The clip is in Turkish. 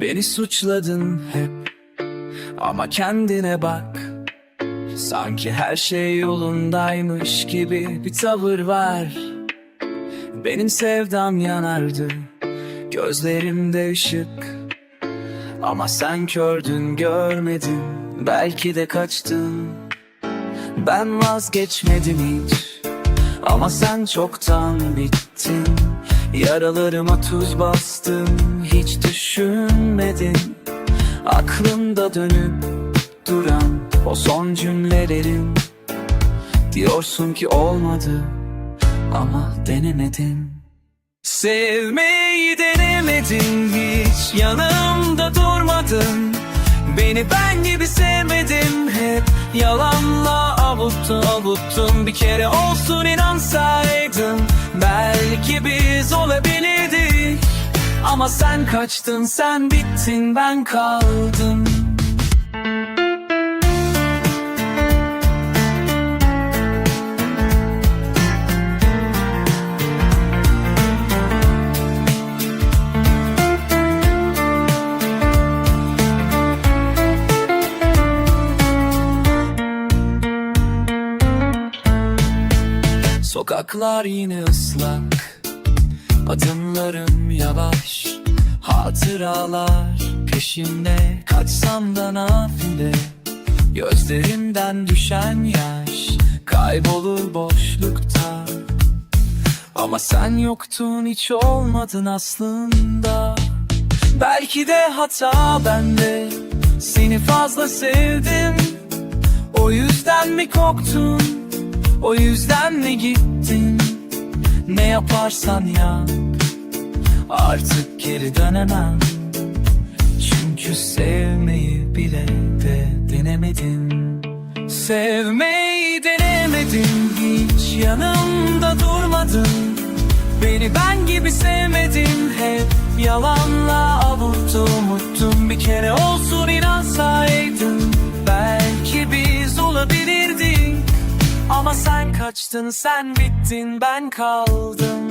Beni suçladın hep ama kendine bak. Sanki her şey yolundaymış gibi bir tavır var. Benim sevdam yanardı Gözlerimde ışık. Ama sen kördün görmedin Belki de kaçtın. Ben vazgeçmedim hiç Ama sen çoktan bittin Yaralarıma tuz bastın Hiç düşünmedin Aklımda dönüp duran o son cümlelerin Diyorsun ki olmadı ama denemedin Sevmeyi denemedin hiç yanımda durmadın Beni ben gibi sevmedin hep yalanla avuttun avuttun Bir kere olsun inansaydın belki biz olabilirdik Ama sen kaçtın sen bittin ben kaldım Sokaklar yine ıslak Adımlarım yavaş Hatıralar peşimde. Kaçsam da nafile Gözlerimden düşen yaş Kaybolur boşlukta. Ama sen yoktun hiç olmadın aslında. Belki de hata bende Seni fazla sevdim. O yüzden mi korktun o yüzden mi gittin? Ne yaparsan yap. Artık geri dönemem. Çünkü sevmeyi bile de denemedin Sevmeyi denemedin hiç Yanımda durmadın Beni ben gibi sevmedin. Hep Yalanla avuttum unuttum Bir kere olsun inansaydın kaçtın? Sen bittin ben kaldım